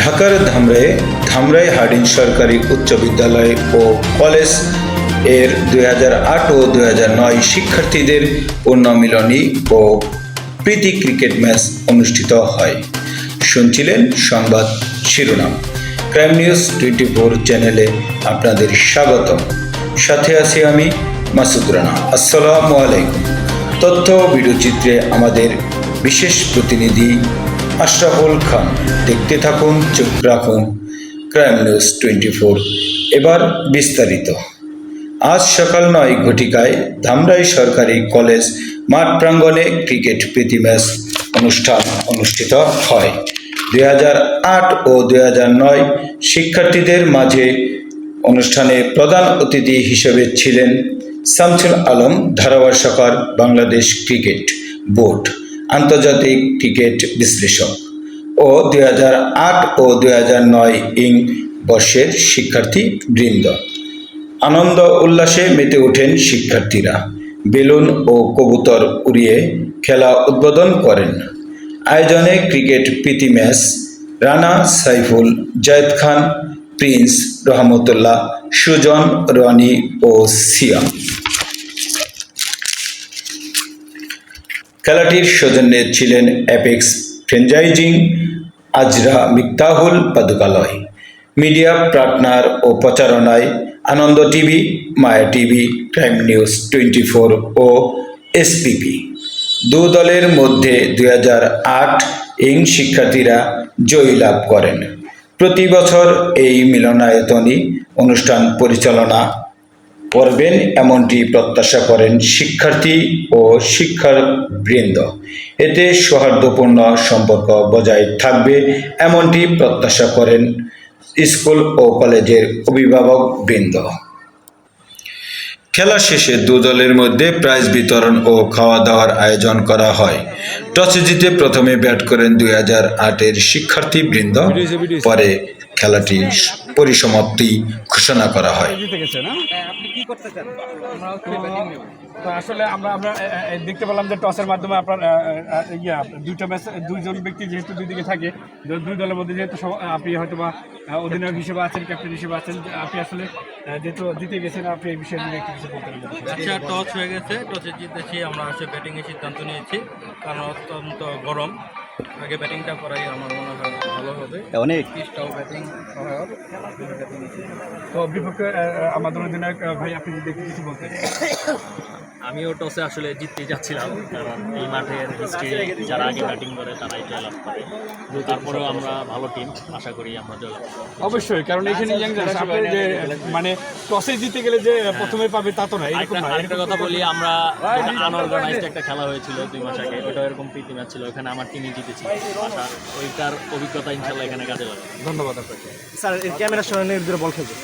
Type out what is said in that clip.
ঢাকার ধামরায়ে ধামরাই হার্ডিন সরকারি উচ্চ বিদ্যালয় ও কলেজের দুই ও দুই শিক্ষার্থীদের পুনর্মিলনী ও প্রীতি ক্রিকেট ম্যাচ অনুষ্ঠিত হয়। শুনছিলেন সংবাদ শিরোনাম। ক্রাইম নিউজ টোয়েন্টি ফোর চ্যানেলে আপনাদের স্বাগতম। সাথে আছি আমি মাসুদ রানা। আসসালামু আলাইকুম। তথ্য ভিডিওচিত্রে আমাদের বিশেষ প্রতিনিধি আশরাফুল খান। দেখতে থাকুন চোখ রাখুন। Crime news twenty four. এবার বিস্তারিত। আজ সকাল নয় ঘটিকায় ধামরাই সরকারি কলেজ মাঠ প্রাঙ্গণে ক্রিকেট প্রীতি ম্যাচ অনুষ্ঠান অনুষ্ঠিত হয়। দুই ও দুই শিক্ষার্থীদের মাঝে অনুষ্ঠানে প্রধান অতিথি হিসেবে ছিলেন শামসুল আলম ধারাবার সরকার বাংলাদেশ ক্রিকেট বোর্ড। আন্তর্জাতিক ক্রিকেট বিশ্লেষক ও দুই ও দুই ইং বর্ষের শিক্ষার্থী বৃন্দ আনন্দ উল্লাসে মেতে ওঠেন শিক্ষার্থীরা। বেলুন ও কবুতর উড়িয়ে খেলা উদ্বোধন করেন। আয়োজনে ক্রিকেট প্রীতি ম্যাচ, রানা সাইফুল, জায়েদ খান, প্রিন্স রহমতুল্লাহ, সুজন, রনি ও সিয়াম। খেলাটির সৌজন্যে ছিলেন apex franchising Azra Miktahul Padukaloy. Media partner ও প্রচারণায় Ananda TV, Maya TV, crime news twenty four ও এসপিপি। দু দলের মধ্যে দুই আট ইং শিক্ষার্থীরা জয়ী লাভ করেন। প্রতি বছর এই মিলনায়তনী অনুষ্ঠান পরিচালনা করবেন এমনটি প্রত্যাশা করেন শিক্ষার্থী ও শিক্ষার বৃন্দ এতে সৌহার্দ্যপূর্ণ সম্পর্ক বজায় থাকবে এমনটি প্রত্যাশা করেন স্কুল ও কলেজের অভিভাবক বৃন্দ খেলা শেষে দু দলের মধ্যে প্রাইজ বিতরণ ও খাওয়া দাওয়ার আয়োজন করা হয়। টসে জিতে প্রথমে ব্যাট করেন দুই হাজার আটের শিক্ষার্থী বৃন্দ পরে খেলাটি পরিসমাপ্তি ঘোষণা করা হয়। আসলে আমরা আমরা দেখতে পেলাম যে টসের মাধ্যমে আপনার ইয়া, দুইটা ম্যাচ, দুইজন ব্যক্তি যেহেতু দুই দিকে থাকে দুই দলের মধ্যে যেহেতু আপনি হয়তো বা অধিনায়ক হিসেবে আছেন ক্যাপ্টেন হিসেবে আছেন, আপনি আসলে যেহেতু জিতে গেছেন, আপনি এই বিষয়ে নিয়ে একটু কিছু বলতে আচ্ছা টস হয়ে গেছে টসে জিতেছি আমরা আসলে ব্যাটিংয়ের সিদ্ধান্ত নিয়েছি। কারণ অত্যন্ত গরম। আগে ব্যাটিংটা করাই আমার মনে হয় ভালো হবে। অনেক। পিচটাও ব্যাটিং তো বিপক্ষে আমাদের অধিনায়ক ভাই আপনি যদি কিছু বলতেন। আমিও টসে আসলে জিততে যাচ্ছিলাম কারণ এই মাঠের হিস্ট্রি যারা আগে ব্যাটিং করে তারাই জয়লাভ করে। তারপরেও আমরা ভালো টিম আশা করি আমরা জয়লাভ অবশ্যই কারণ এখানে যে মানে টসে জিতে গেলে যে প্রথমে পাবে তা তো না এরকম আরেকটা কথা বলি আমরা আনঅর্গানাইজড একটা খেলা হয়েছিল দুই মাস আগে ওটা এরকম প্রীতি ম্যাচ ছিল ওখানে আমার টিমই আশা ওইটার অভিজ্ঞতা ইনশাল্লাহ এখানে কাজে লাগে ধন্যবাদ আপনাকে। স্যার ক্যামেরার সঙ্গে বল খেলছে